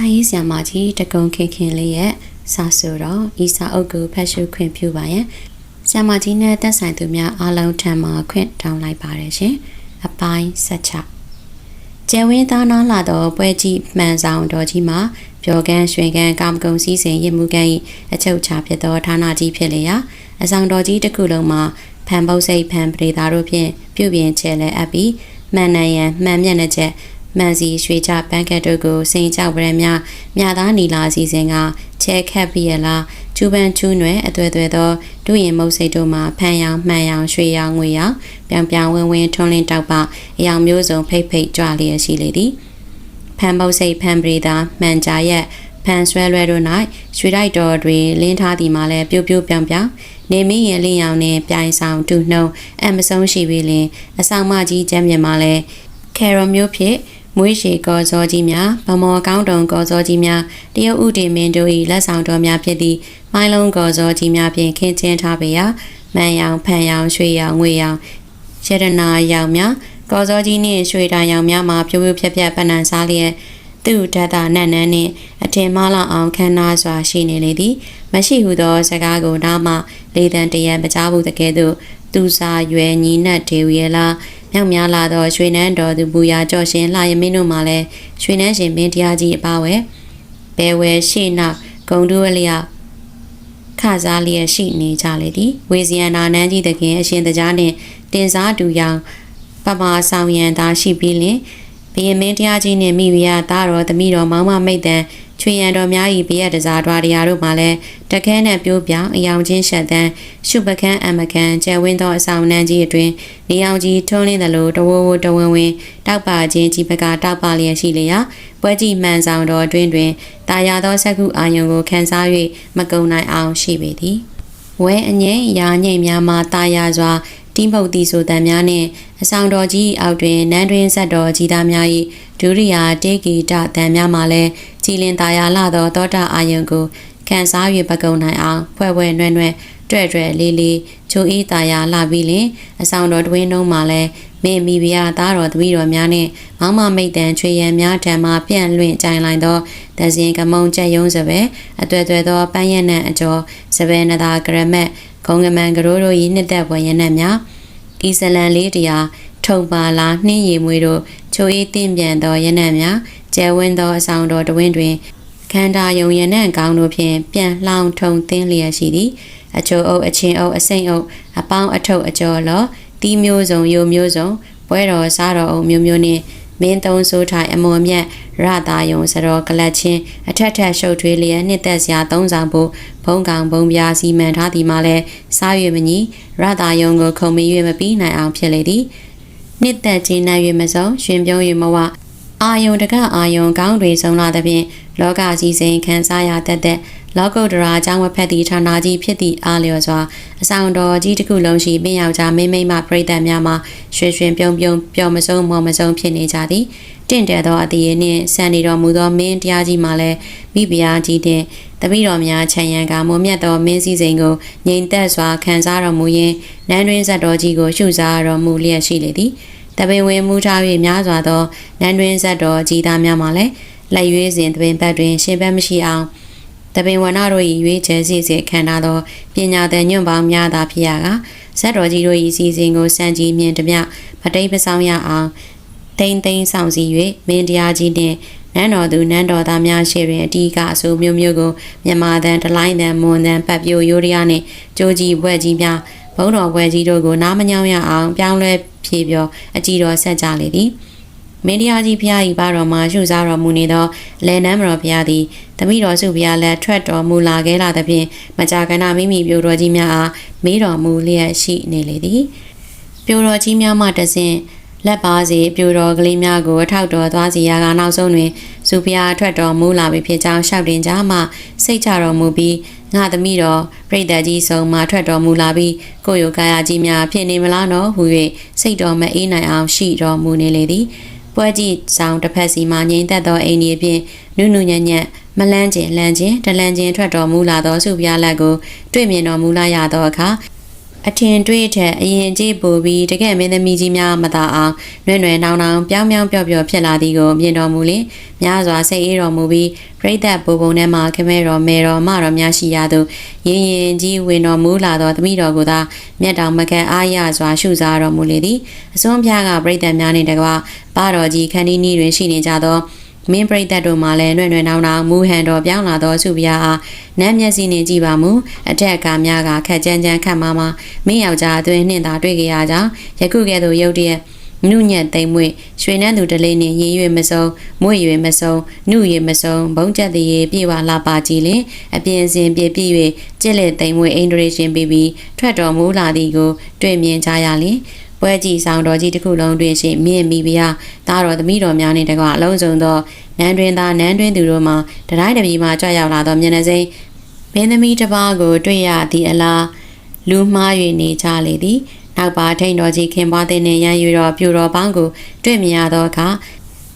စာရေးဆရာမကြီးတကုံခင်ခင်လေးရဲ့စာဆိုတော့ဤစာအုပ်ကိုဖတ်ရှုခွင့်ပြုပါရန်ဆရာမကြီးနဲ့တက်ဆိုင်သူများအားလုံးထံမှခွင့်တောင်းလိုက်ပါတယ်ရှင်အပိုင်းဆက်ချကျဲဝင်းသားနာလာတော့ပွဲကြီးမှန်ဆောင်တော်ကြီးမှာပျော်ကန်းရွှင်ကန်းကာမဂုဏ်စည်းစိမ်ရစ်မှုကန်း၏အချုပ်ချဖြစ်သောဌာနကြီးဖြစ်လျာအဆောင်တော်ကြီးတစ်ခုလုံးမှာဖန်ပုတ်စိတ်ဖန်ပရိသာတို့ဖြင့်ပြုပြင်ချဲလဲအပ်ပြီးမှန်နရန်မှန်မျက်နှာချက် မှန်စီရွှေချပန်းကတ်တို့ကိုစိန်ကြောက်ပရံများမြသားနီလာစီစဉ်ကချဲခတ်ပြီးရလားကျူပန်ချူးနွယ်အသွဲသွဲသောဒုရင်မုတ်စိတ်တို့မှာဖန်ရောင်မှန်ရောင်ရွှေရောင်ငွေရောင်ပြောင်ပြောင်ဝင်းဝင်းထွန်းလင်းတောက်ပအယောင်မျိုးစုံဖိတ်ဖိတ်ကြွလျက်ရှိလေသည်ဖန်ပုတ်စိတ်ဖန်ပရိသာမှန်ကြရက်ဖန်ဆွဲလွဲတို့၌ရွှေတိုက်တော်တွင်လင်းထားသည်မှာလည်းပြိုးပြိုးပြောင်ပြောင်နေမင်းရဲ့လင်းရောင်နှင့်ပြိုင်ဆောင်တူနှုံအမဆုံးရှိပြီလင်အဆောင်မကြီးကျမ်းမြင်မှာလည်း ကယ်ရိုမျိုးဖြစ်မွေးရှည်ကောဇောကြီးများဗမော်ကောင်းတုံကောဇောကြီးများတရုတ်ဥတီမင်းတို့၏လက်ဆောင်တော်များဖြစ်သည့်မိုင်းလုံးကောဇောကြီးများဖြင့်ခင်းကျင်းထားပေရာမှန်ရောင်ဖန်ရောင်ရွှေရောင်ငွေရောင်ရတနာရောင်များကောဇောကြီးနှင့်ရွှေတာရောင်များမှာပြိုးပြိုးဖြက်ဖြက်ပဏ္ဏစားလျက်သူ့ဓာတ်တာနတ်နန်းနှင့်အထင်မှားလောက်အောင်ခမ်းနားစွာရှိနေလေသည်မရှိဟုသောစကားကိုနားမှလေတံတရံမကြားဘူးတကယ်သို့သူစာရွယ်ညီနတ်ဒေဝီလာ မြောက်များလာသောရွှေနန်းတော်သူပူရာကြော့ရှင်လှရမင်းတို့မှလည်းရွှေနန်းရှင်မင်းတရားကြီးအပါဝဲဘယ်ဝဲရှိနောက်ဂုံတူအလျောက်ခစားလျက်ရှိနေကြလေသည်ဝေစီယနာနန်းကြီးတခင်အရှင်တကြားနှင့်တင်စားတူရောင်ပမာဆောင်ရန်သာရှိပြီးလင်ဘယင်မင်းတရားကြီးနှင့်မိဖုရားသားတော်သမီးတော်မောင်မမိတ်တန် ချွေရန်တော်များ၏ဘေးရတစားတွားတရားတို့မှလည်းတခဲနှင့်ပြိုးပြောင်အယောင်ချင်းရှက်တန်းရှုပကန်းအမကန်ကျဲဝင်းသောအဆောင်နှန်းကြီးအတွင်နေအောင်ကြီးထုံးလင်းသလိုတဝဝတဝင်းဝင်းတောက်ပါခြင်းကြီးပကတောက်ပါလျက်ရှိလျာပွဲကြည့်မှန်ဆောင်တော်အတွင်တွင်တာယာသောဆက်ခုအာယုံကိုခန်းစား၍မကုံနိုင်အောင်ရှိပေသည်ဝဲအငိမ့်ရာညိမ့်များမှာတာယာစွာတိမုတ်သည်ဆိုတံများနှင့်အဆောင်တော်ကြီးအောက်တွင်နန်းတွင်ဆက်တော်ကြီးသားများ၏ဒုရိယာတေဂီတတံများမှာလည်း ကြည်လင်သာယာလာသောတောတာအာယုံကိုခံစား၍ပကုံနိုင်အောင်ဖွဲ့ဖွဲ့နွဲ့နွဲ့တွေ့တွေ့လေးလေးချိုအေးသာယာလာပြီးလင်အဆောင်တော်တွင်တုံးမှာလည်းမင်းမိဖုရားသားတော်သမီးတော်များနှင့်မောင်မမိတ်တန်ချွေရန်များထံမှပြန့်လွင့်ကြိုင်လိုက်သောဒဇင်ကမုံကြက်ယုံစပယ်အတွေ့အတွေ့သောပန်းရနံအကျော်စပယ်နသာဂရမက်ဂုံကမန်ကရိုးတို့၏နှစ်သက်ဝရနံများဤဇလန်လေးတရားထုံပါလာနှင်းရည်မွေတို့ချိုအေးတင့်ပြန်သောရနံများ ကျဲဝင်းသောအဆောင်တော်တဝင်းတွင်ခန္ဓာယုံရနံကောင်းတို့ဖြင့်ပြန်လှောင်ထုံသင်းလျက်ရှိသည်အချိုအုပ်အချင်းအုပ်အစိမ့်အုပ်အပေါင်းအထုပ်အကျော်လောတီးမျိုးစုံယိုမျိုးစုံပွဲတော်စားတော်အုပ်မျိုးမျိုးနှင့်မင်းသုံးဆိုးထိုင်အမွန်မြတ်ရတာယုံစတော်ကလတ်ချင်းအထက်ထက်ရှုပ်ထွေးလျက်နှစ်သက်စရာသုံးဆောင်ဖို့ဘုံကောင်ဘုံပြားစီမံထားသည်မှာလဲစား၍မညီရတာယုံကိုခုံမီ၍မပြီးနိုင်အောင်ဖြစ်လေသည်နှစ်သက်ခြင်းနဲ့၍မစုံရှင်ပြုံး၍မဝ အာယုံတကအာယုံကောင်းတွေဆုံးလာသဖြင့်လောကစည်းစိမ်ခံစားရတတ်တဲ့လောကုတ္တရာအကြောင်းဝဖက်သည့်ဌာနကြီးဖြစ်သည့်အားလျော်စွာအဆောင်တော်ကြီးတစ်ခုလုံးရှိပင်ယောက်ျားမိမ့်မိမ့်မှပြိတ္တများမှာရွှေရွှင်ပြုံပြုံပျော်မဆုံးမော်မဆုံးဖြစ်နေကြသည်တင့်တယ်သောအတီးနှင့်ဆန်နေတော်မူသောမင်းတရားကြီးမှလည်းမိဖုရားကြီးတဲ့တပည့်တော်များခြံရံကမုံမြတ်သောမင်းစည်းစိမ်ကိုငြိမ်သက်စွာခံစားတော်မူရင်းနန်းတွင်ဇတ်တော်ကြီးကိုရှုစားတော်မူလျက်ရှိလေသည် တပင်ဝင်မူထား၍များစွာသောနန်းတွင်ဇတ်တော်ကြီးသားများမှလည်းလက်ရွေးစဉ်တပင်ဘက်တွင် ရှင်ဘက်မရှိအောင်တပင်ဝနတို့၏ရွေးချယ်စီစဉ်ခံထားသောပညာသည်ညွန့်ပေါင်းများသာဖြစ်ရကဇက်တော်ကြီးတို့၏စီစဉ်ကိုစံကြည်မြင်တမျှမတိတ်မဆောင်ရအောင်တိမ့်သိမ့်ဆောင်စီ၍မင်းတရားကြီးနှင့်နန်းတော်သူနန်းတော်သားများရှေ့တွင်အတီးကအဆိုးမျိုးမျိုးကိုမြန်မာတန်ဒလိုင်းတန်မွန်တန်ပတ်ပြိုရိုးရရနှင့်ကြိုးကြီးဘွဲ့ကြီးများ ဘုံတော်ဘွဲ့ကြီးတို့ကိုနားမညောင်းရအောင်ပြောင်းလဲဖြေပြောအကြည်တော်ဆက်ကြလေသည်မင်းတရားကြီးဖျားဤပါတော်မှာရှုစားတော်မူနေသောလယ်နန်းမတော်ဖျားသည်တမိတော်စုဖျားလက်ထွက်တော်မူလာခဲ့လာသဖြင့်မကြာခဏမိမိပြိုတော်ကြီးများအားမေးတော်မူလျက်ရှိနေလေသည်ပြိုတော်ကြီးများမှတဆင့် လက်ပါစီပြိုတော်ကလေးများကိုအထောက်တော်သွားစီရာကနောက်ဆုံးတွင်စုဖျားထွက်တော်မူလာပြီဖြစ်ကြောင်းရှောက်တင်ကြမှစိတ်ချတော်မူပြီးငါသမီးတော်ပြိတ္တကြီးဆုံးမှထွက်တော်မူလာပြီးကိုယ်ယောကာယကြီးများဖြစ်နေမလားနော်ဟူ၍စိတ်တော်မအေးနိုင်အောင်ရှိတော်မူနေလေသည်ပွဲကြည့်ဆောင်တစ်ဖက်စီမှငြိမ်သက်သောအိမ်ကြီးဖြင့်နုနုညံ့ညံ့မလန်းကျင်လန်းကျင်တလန်းကျင်ထွက်တော်မူလာသောစုပြားလက်ကိုတွေ့မြင်တော်မူလာရသောအခါ အအထင်တွေးထက်အရင်ကြီးပူပြီးတကယ်မင်းသမီးကြီးများမသာအောင်နှွဲ့နှွဲ့နောင်နောင်ပြောင်းပြောင်းပျော့ပျော့ဖြစ်လာသည်ကိုမြင်တော်မူလင်များစွာစိတ်အေးတော်မူပြီးပြိသက်ဘူပုံထဲမှခမဲတော်မေတော်မတော်များရှိရသောရင်ရင်ကြီးဝင်တော်မူလာသောသမီးတော်ကိုသာမျက်တောင်မကန်အားရစွာရှုစားတော်မူလေသည်အစွန်းပြားကပြိသက်များနှင့်တကွပါတော်ကြီးခန်းဒီနီးတွင်ရှိနေကြသော မင်းပရိသတ်တို့မှလည်းနှွဲ့နှွဲ့နောင်နောင်မူဟန်တော်ပြောင်းလာသောစုပြားအားနမ်းမျက်စိနှင့်ကြည့်ပါမူအထက်ကများကခက်ကြမ်းကြမ်းခတ်မမမင်းယောက်ျားအတွင်းနှင့်သာတွေ့ကြရကြောင်းယခုကဲ့သို့ရုတ်တရက်နုညံ့သိမ့်မွေရွှေနှန်းသူတလေးနှင့်ရင်ရွေမစုံမွေရွေမစုံနုရွေမစုံဘုံချက်တရေပြေဝလာပါကြည်လင်အပြင်စင်ပြပြ၍ကြစ်လက်သိမ့်မွေအင်ဒရေရှင်ပြီးပြီးထွက်တော်မူလာသည်ကို တွေ့မြင်ကြရလင် ပွဲကြည့်ဆောင်တော်ကြီးတစ်ခုလုံးတွင်ရှိမြင့်မိဖုရားသားတော်သမီးတော်များနှင့်တကွအလုံးစုံသောနန်းတွင်သားနန်းတွင်သူတို့မှတတိုင်းတပြည်မှကြွရောက်လာသောမျက်နှာစိမ်းမင်းသမီးတစ်ပါးကို တွေ့ရသည့်အလားလူမှား၍နေကြလေသည်နောက်ပါထိန်တော်ကြီးခင်ပွားတဲ့နှင့်ရန်ယူတော်ပြူတော်ပေါင်းကိုတွေ့မြင်ရသောအခါ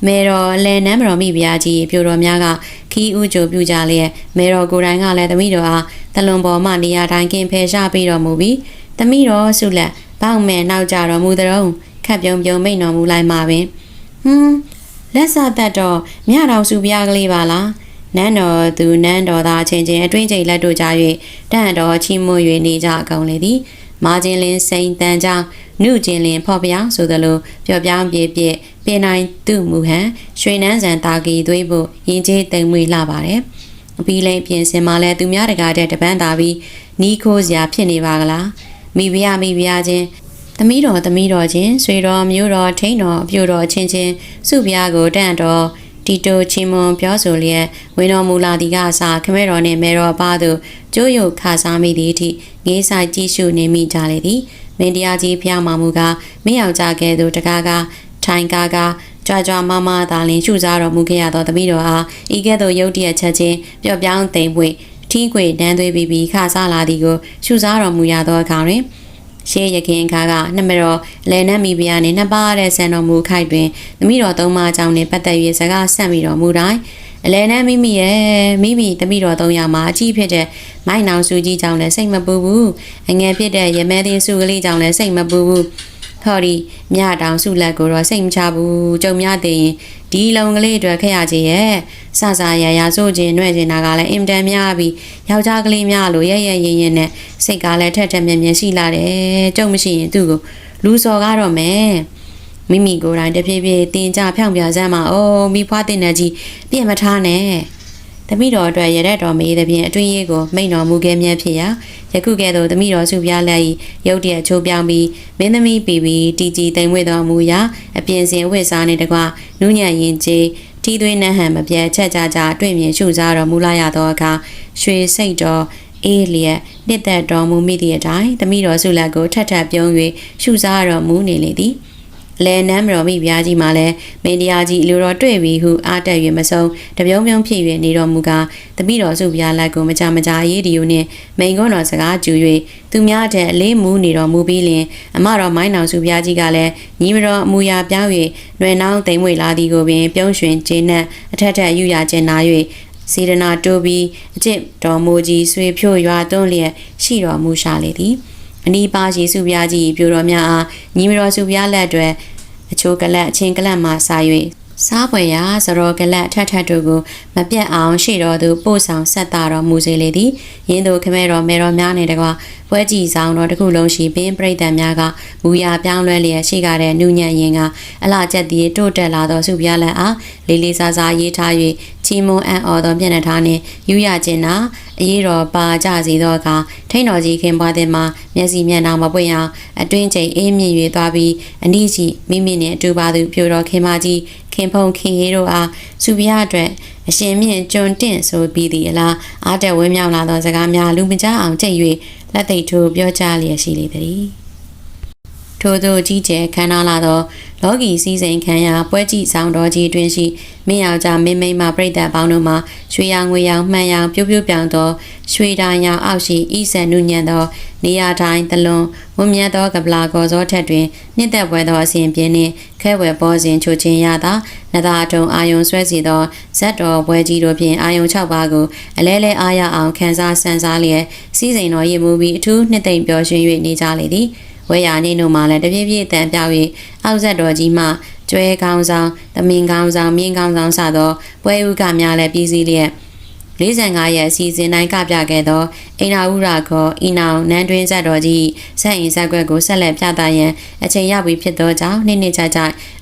မေတော်အလဲနမ်းမတော်မိဖုရားကြီးပြူတော်များကခီးဥကြိုပြူကြလျက်မေတော်ကိုယ်တိုင်ကလည်းသမီးတော်အားတလွန်ပေါ်မှနေရာတိုင်းကင်ဖယ်ရှားပေးတော်မူပြီး သမီးတော်ဆုလက်ပေါက်မဲ့နောက်ကြတော်မူသရုံခက်ပြုံပြုံမိန်တော်မူလိုက်မှာပင်ဟွန်းလက်စသက်တော့မြတော်စုပြားကလေးပါလားနန်းတော်သူနန်းတော်သားချင်းချင်းအတွင်းကျိတ်လက်တို့ကြ၍တန့်တော်ချီးမွမ်း၍နေကြအကုန်လေသည်မာချင်းလင်းစိန်တန်ကြောင့်နုချင်းလင်းဖော်ပြောင်းဆိုသလိုပျော်ပြောင်းပြည့်ပြည့်ပင်နိုင်သူ့မူဟန်ရွှေနန်းဆန်တာကီသွေးဖို့ရင်ကျေးတိမ်မွေလှပါတယ်အပီးလိန်ပြင်စင်မှာလဲသူများတကားတဲ့တပန်းသာပြီးနီးခိုးစရာဖြစ်နေပါကလား မိဖုရားမိဖုရားချင်းသမီးတော်သမီးတော်ချင်းဆွေတော်မျိုးတော်ထိန်တော်အပြိုတော်ချင်းချင်းစုပြားကိုတန့်တော်တီတိုချီမွန်ပြောဆိုလျက်ဝင်းတော်မူလာသည်ကအစာခမဲတော်နှင့်မဲတော်ပါသူကျိုးရုပ်ခါစားမိသည့်အထိငေးဆိုင်ကြည့်ရှုနေမိကြလေသည်မင်းတရားကြီးဖျားမှမူကမင်းယောက်ျားကဲ့သို့တကားကားထိုင်ကားကားကြွားကြွားမမသာလင်ရှုစားတော်မူခဲ့ရသောသမီးတော်အားဤကဲ့သို့ရုတ်တရက်ချက်ချင်းပျော့ပြောင်းသိမ်ပွေ ထီးခွေတန်းသွေးပြီးပြီးခါစားလာသည်ကိုရှုစားတော်မူရသောအခါတွင်ရှေးရခင်ခါကနှမတော်လဲနတ်မိဖုရားနှင့်နှစ်ပါးတဲ့ဆန်တော်မူခိုက်တွင်သမီးတော်သုံးပါးအကြောင်းနှင့်ပတ်သက်၍စကားဆက်ပြီးတော်မူတိုင်းအလဲနတ်မိမိရဲ့မိမိသမီးတော်သုံးယောက်မှာအကြီးဖြစ်တဲ့မိုက်နောင်စုကြီးကြောင့်လည်းစိတ်မပူဘူးအငယ်ဖြစ်တဲ့ရမဲသင်းစုကလေးကြောင့်လည်းစိတ်မပူဘူး ခေါ်ဒီမြတောင်စုလက်ကိုတော့စိတ်မချဘူးကြုံများသေးရင်ဒီလုံကလေးအတွက်ခက်ရခြင်းရဲ့စစရရဆိုခြင်းနှဲ့ခြင်းနာကလည်းအင်တန်များပြီးယောက်ျားကလေးများလို့ရရရင်ရင်နဲ့စိတ်ကလည်းထက်ထက်မြက်မြက်ရှိလာတယ်ကြုံမရှိရင်သူ့ကိုလူစော်ကားတော့မယ်မိမိကိုယ်တိုင်တဖြည်းဖြည်းတင်ကြဖြောင်းပြစမ်းမှာအိုးမိဖွားတင်တဲ့ကြီးပြင့်မထားနဲ့ သမီးတော်အတွက်ရတဲ့တော်မေးတဲ့ပြင်အတွင်းရေးကိုမိန်တော်မူခဲ့မြတ်ဖြစ်ရာယခုကဲ့သို့သမီးတော်စုပြားလက်၏ရုတ်တရက်ချိုးပြောင်းပြီးမင်းသမီးပီပီတီတီတိမ်ဝဲတော်မူရာအပြင်စင်ဝစ်စားနေတကွနူးညံ့ရင်ကြီးထီးသွင်းနှဟန်မပြတ်ချက်ကြကြတွေ့မြင်ရှုစားတော်မူလာရသောအခါရွှေစိတ်တော်အေးလျက်နှစ်သက်တော်မူမိသည့်အတိုင်းသမီးတော်စုလက်ကိုထထပ်ပြုံး၍ရှုစားတော်မူနေလေသည် လဲနမ်းမတော်မိဖုရားကြီးမှလည်းမင်းတရားကြီးလူတော်တွေ့ပြီဟုအားတက်၍မဆုံးတပြုံးပြုံးဖြစ်၍နေတော်မူကားတပိတော်စုဘုရားလက်ကိုမကြမကြရေးဒီယိုနှင့်မိန်ကွန်းတော်စကားကျူ၍သူများထက်အလေးမူနေတော်မူပြီးလင်အမတော်မိုင်းနောင်စုဘုရားကြီးကလည်းညီမတော်အမူအရာပြောင်း၍နှွယ်နှောင်းသိမ့်မွေလာသည်ကိုပင်ပြုံးရွှင်ကျေနပ်အထက်ထက်ယူရခြင်းနာ၍စေရနာတိုးပြီးအကျင့်တော်မူကြီးဆွေဖြို့ရွာသွန်းလျက်ရှိတော်မူရှာလေသည်အနီးပါယေစုဘုရားကြီးပြိုတော်များအားညီမတော်စုဘုရားလက်အတွက် အချိုးကလတ်အချင်းကလတ်မှစာ၍ စားပွဲရာစရောကလတ်ထထတို့ကိုမပြတ်အောင်ရှေ့တော်သူပို့ဆောင်ဆက်တာတော်မူစေလေသည်ယင်းတို့ခမဲတော်မေတော်များနေတကွာပွဲကြည်ဆောင်တော်တစ်ခုလုံးရှိပင်ပြိတ္တများကမူရပြောင်းလဲလျက်ရှိကြတဲ့နုညံ့ရင်ကအလှကျက်သည်တိုးတက်လာသောစုပြားလက်အားလေးလေးစားစားရေးထား၍ချီမွန်အံ့ဩသောမျက်နှာထားနှင့်ယူရခြင်းနာအရေးတော်ပါကြစီသောအခါထိန်တော်ကြီးခင်ပွားတဲ့မှာမျက်စိမျက်နှာမပွင့်အောင်အတွင်းချိန်အေးမြင့်၍သွားပြီးအနည်းရှိမိမိနှင့်အတူပါသူပြိုတော်ခင်မကြီး ခင်ဖုံခင်ရေးတို့အားစုပြားအတွက်အရှင်မြင့်ကျွန်းတင့်ဆိုပြီးသည်အလားအားတက်ဝင်းမြောက်လာသောစကားများလူမကြားအောင်ကြိတ်၍လက်သိထိုးပြောကြားလျက်ရှိလေသည်ထို့သောကြီးကျယ်ခမ်းနားလာသော လောကီစည်းစိမ်ခံရပွဲကြည့်ဆောင်တော်ကြီးအတွင်းရှိမင်းယောက်ျားမင်းမိန်းမပြိတ္တပေါင်းတို့မှာရွှေရောင်ငွေရောင်မှန်ရောင်ပြိုးပြိုးပြောင်သောရွှေတိုင်ရောင်အောက်ရှိဤဆန်နုညံ့သော နေရာတိုင်းတလွန်ဝမြတ်သောကပလာကော်စောထက်တွင်နှစ်သက်ပွဲသောအစဉ်ပြင်းနှင့်ခဲဝယ်ပေါ်စဉ်ချိုချင်းရသာနသာထုံအာယုံဆွဲစီသောဇက်တော်ပွဲကြီးတို့ဖြင့်အာယုံ6ပါးကိုအလဲလဲအားရအောင်ခန်းစားဆန်းစားလျက်စီးစိမ်တော်ရည်မှုပြီးအထူးနှစ်သိမ့်ပျော်ရွှင်၍နေကြလေသည် ဝဲရနေတို့မှလည်းတပြည့်ပြည့်တန်ပြောက်၍အောက်ဇက်တော်ကြီးမှကျွဲကောင်းဆောင်သမင်ကောင်းဆောင်မြင်းကောင်းဆောင်စသောပွဲဥကများလည်းပြည်စည်းလျက်45ရက်အစီအစဉ်တိုင်းကပြခဲ့သောအိနာဥရာခေါ်ဤနောင်နန်းတွင်းဇက်တော်ကြီးဆက်ရင်ဇက်ကွက်ကိုဆက်လက်ပြသရန်အချိန်ရောက်ပြီဖြစ်သောကြောင့်နေ့နေ့ကြကြ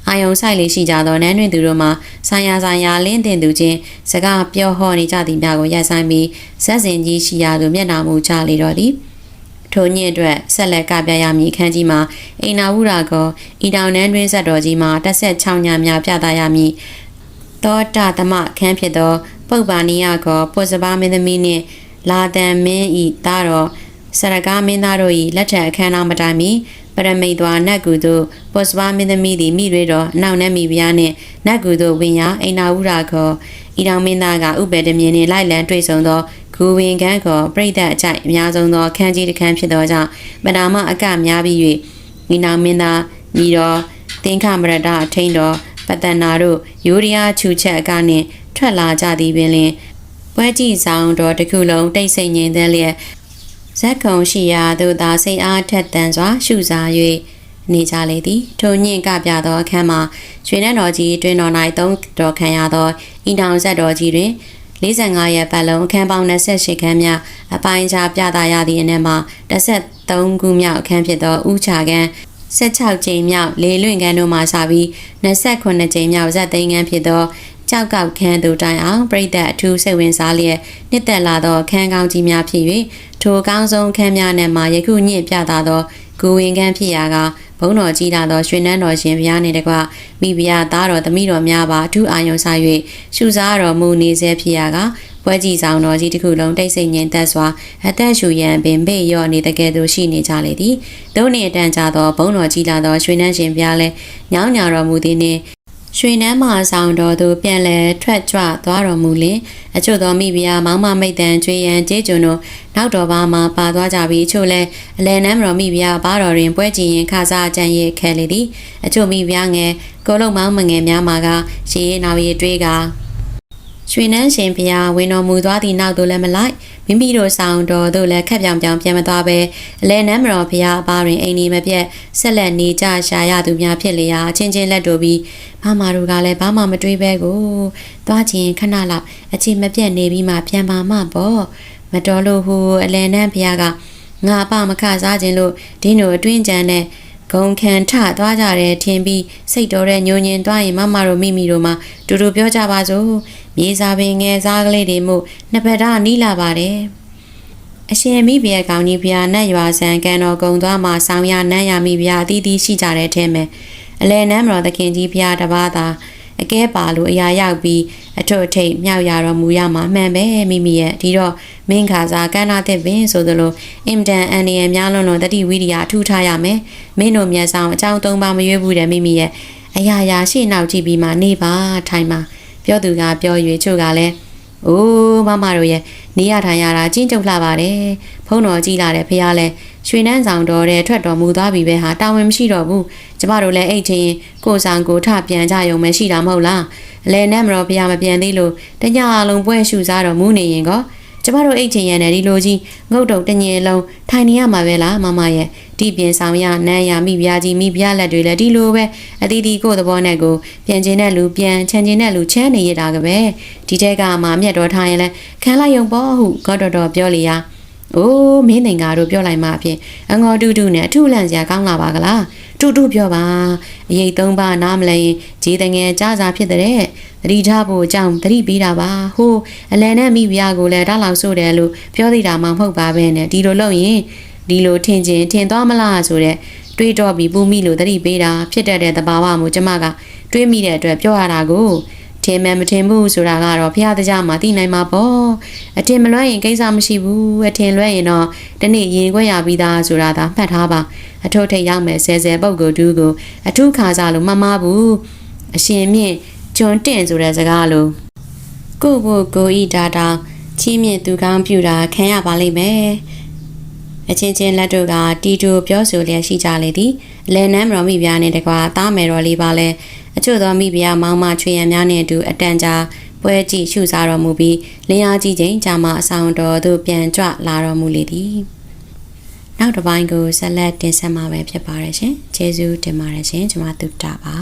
အာယုံဆိုင်လေးရှိကြသောနန်းတွင်သူတို့မှဆိုင်ရာဆိုင်ရာလင်းတင်သူချင်းစကားပြောဟောနေကြသည်များကိုရိုက်ဆိုင်ပြီးဇက်စင်ကြီးရှိရာသို့မျက်နှာမူချလေတော့သည် ထိုညစ်အတွက်ဆက်လက်ကပြရမည်ခန်းကြီးမှာအိနာဝုရာကောဤတောင်နန်းတွင်ဇက်တော်ကြီးမှာတက်ဆက်6ညများပြသရမည်သောတာသမခန်းဖြစ်သောပုပ္ပါနိယကောပုစပါမင်းသမီးနှင့်လာတန်မင်းဤသားတော်စရကားမင်းသားတို့၏လက်ထက်အခမ်းအနားမတိုင်မီပရမိတ်သွာနတ်ကူတို့ပုစပါမင်းသမီးသည်မိတွေတော်အနောက်နတ်မိဖုရားနှင့်နတ်ကူတို့ဝင်ရာအိနာဝုရာကော ဤတောင်မင်းသားကဥပေတမြင်နှင့်လိုက်လံတွေ့ဆုံသောဂူဝင်ကန်းကောပြိတ္တအကြိုက်အများဆုံးသောခန်းကြီးတစ်ခန်းဖြစ်သောကြောင့်ပဏာမအကများပြီး၍ဤနောင်မင်းသားညီတော်သင်္ခမရတအထိန်တော်ပတ္တနာတို့ယူရီးယားချူချက်အကနှင့်ထွက်လာကြသည်ပင်လင်ပွဲကြည့်ဆောင်တော်တစ်ခုလုံးတိတ်ဆိတ်ငြိမ်သက်လျက်ဇက်ကုံရှိရာသို့သာစိတ်အားထက်သန်စွာရှုစား၍ နေကြလေသည်ထိုညင့်ကပြသောအခန်းမှာရွှေနန်းတော်ကြီးတွင်တော်၌သုံးတော်ခံရသောဤတောင်ဇက်တော်ကြီးတွင်45ရက်ပတ်လုံးအခန်းပေါင်း28ခန်းများအပိုင်းခြားပြသရသည့်အနေမှာ13ခုမြောက်အခန်းဖြစ်သောဥချခန်း16ကြိမ်မြောက်လေလွင့်ခန်းတို့မှစပြီး28ကြိမ်မြောက်ဇက်သိန်းခန်းဖြစ်သောကြောက်ကောက်ခန်းသူတိုင်အောင်ပြိသက်အထူးစိတ်ဝင်စားလျက်နှစ်သက်လာသောခန်းကောင်းကြီးများဖြစ်၍ထိုကောင်းဆုံးခန်းများနဲ့မှယခုညင့်ပြသသော ဂူဝင်ခန်းဖြစ်ရာကဘုံတော်ကြီးလာသောရွှေနန်းတော်ရှင်ဘုရားနှင့်တကွမိဖုရားသားတော်သမီးတော်များပါအထူးအာရုံစား၍ရှုစားတော်မူနေစေဖြစ်ရာကပွဲကြည်ဆောင်တော်ကြီးတစ်ခုလုံးတိတ်ဆိတ်ငြိမ်သက်စွာအသက်ရှူရန်ပင်ဘေ့ရော့နေတဲ့ကဲ့သို့ရှိနေကြလေသည်။သုံးနေအတန်ကြသောဘုံတော်ကြီးလာသောရွှေနှန်းရှင်ဘုရားလည်းညောင်းညာတော်မူသည်နှင့် ရွှေနန်းမာဆောင်တော်သူပြန်လဲထွက်ကြွသွားတော်မူလင်အချို့သောမိဖုရားမောင်မမိတ်တန်ကျွေးရန်ကျေးကျွန်တို့နောက်တော်ဘာမှပါသွားကြပြီးအချို့လဲအလယ်နန်းမတော်မိဖုရားဘာတော်တွင်ပွဲကြည်ရင်ခါစားကြံရခဲလေသည်အချို့မိဖုရားငယ်ကိုလုံးမောင်းမငယ်များမှာကရှေးနောက်ရီတွေးက ရွှေနန်းရှင်ဖျားဝင်တော်မူသွားသည့်နောက်သို့လည်းမလိုက်မိမိတို့ဆောင်တော်သို့လည်းခက်ပြောင်ပြောင်ပြန်မသွားပဲအလဲနမ်းမတော်ဖျားအပါတွင်အိမ်နေမပြတ်ဆက်လက်နေကြရှာရသူများဖြစ်လျာအချင်းချင်းလက်တို့ပြီးမမတို့ကလည်းဘာမှမတွေးပဲကိုသွားခြင်းခဏလောက်အချိန်မပြတ်နေပြီးမှပြန်ပါမှပေါ့မတော်လို့ဟိုအလဲနမ်းဖျားကငါအပမခစားခြင်းလို့ဒင်းတို့အတွင်းကြံတဲ့ ဂုံခံထသွားကြတယ်ထင်ပြီးစိတ်တော်တဲ့ညိုညင်သွားရင်မမတို့မိမိတို့မှတူတူပြောကြပါစို့မြေစာပင်ငယ်စားကလေးတွေမှုနှစ်ဖက်သားနီးလာပါတယ်အရှင်မိဘရဲ့ကောင်းကြီးဘုရားနတ်ရွာဆန်ကန်တော်ကုံသွားမှာဆောင်းရနန်းရမိဘုရားအသီးသီးရှိကြတဲ့အထက်မှာအလဲနန်းမတော်သခင်ကြီးဘုရားတပါးသာ အကဲပါလို့အရာရောက်ပြီးအထွတ်အထိပ်မြောက်ရတော်မူရမှာမှန်ပဲမိမိရဲ့ဒီတော့မင်းခါစားကန်းနာတဲ့ပင်ဆိုသလိုအင်တန်အန်ဒီယများလွန်းလွန်းတတိဝိရိယထူထားရမယ်မင်းတို့မျက်စောင်းအကြောင်းသုံးပါမရွေးဘူးတဲ့မိမိရဲ့အရာရာရှေ့နောက်ကြည့်ပြီးမှနေပါထိုင်ပါပြောသူကပြော၍ချို့ကလည်း အိုးမမတို့ရဲ့နေရထိုင်ရတာကျင်းကျုပ်လှပါတယ်ဖုံးတော်ကြီးလာတဲ့ဖះလဲရွှေနှန်းဆောင်တော်တဲ့ထွက်တော်မူသွားပြီပဲဟာတာဝန်မရှိတော့ဘူးကျမတို့လည်းအိတ်ချင်းကိုဆောင်ကိုထပြန်ကြရုံပဲရှိတာမဟုတ်လားအလဲနဲ့မတော်ဖះမပြန်သေးလို့တညလုံးပွဲရှူစားတော်မူနေရင်ကော ကျမတို့အိတ်ချင်ရတဲ့ဒီလိုကြီးငုတ်တုတ်တညင်လုံးထိုင်နေရမှာပဲလားမမရဲ့ဒီပြင်ဆောင်ရနန်းရမိဖုရားကြီးမိဖုရားလက်တွေလည်းဒီလိုပဲအတီးတီကိုသဘောနဲ့ကိုပြန်ကျင်တဲ့လူပြန်ချန်ကျင်တဲ့လူချမ်းနေရတာကပဲဒီထက်ကမှမြတ်တော်ထားရင်လဲခံလိုက်ရုံပေါ့ဟုဂေါတော်တော်ပြောလေရာ အိုးမင်းသင်္ကာတို့ပြောလိုက်မှအဖြစ်အငေါ်တူတူနဲ့အထုလန့်စရာကောင်းလာပါကလားတူတူပြောပါအရေးသုံးပါနားမလဲရင်ဂျေးတငယ်ကြားစားဖြစ်တဲ့သတိထားဖို့အကြောင်းသတိပေးတာပါဟိုအလန်နဲ့မိဖုရားကိုလည်းတောက်လောက်ဆိုတယ်လို့ပြောသေးတာမှမဟုတ်ပါပဲနဲ့ဒီလိုလုပ်ရင်ဒီလိုထင်ချင်းထင်သွားမလားဆိုတဲ့တွေးတော့ပြီးပူမိလို့သတိပေးတာဖြစ်တတ်တဲ့သဘာဝမျိုးကျမကတွေးမိတဲ့အတွက်ပြောရတာကို ထင်မှန်မထင်ဘူးဆိုတာကတော့ဖះတကြမှာသိနိုင်မှာပေါ့အထင်မလွှဲရင်ကိစ္စမရှိဘူးအထင်လွှဲရင်တော့တနေ့ရင်ခွက်ရပြီးသားဆိုတာသာမှတ်ထားပါအထုပ်ထိတ်ရောက်မယ်ဆယ်ဆယ်ပုတ်ကိုတူးကိုအထုခါစားလို့မမဘူးအရှင်မြင့်ကျွန်းတင့်ဆိုတဲ့စကားလို့ကို့ဘို့ကိုဤဒါတာချီးမြင့်သူကောင်းပြူတာခံရပါလိမ့်မယ်အချင်းချင်းလက်တို့ကတီတိုပြောဆိုလျက်ရှိကြလေသည်လယ်နမ်းမတော်မိပြားနဲ့တကွာသားမယ်တော်လေးပါလဲ အချို့သောမိဖုရားမောင်မချွေရံများနဲ့အတူအတန်ကြာပွဲကြည့်ရှုစားတော်မူပြီးလင်းအားကြီးချိန်ကြာမှအဆောင်တော်သို့ပြန်ကြွလာတော်မူလေသည်နောက်တစ်ပိုင်းကိုဆက်လက်တင်ဆက်မှာပဲဖြစ်ပါရရှင်ကျေးဇူးတင်ပါတယ်ရှင်ကျွန်မသုတ္တပါ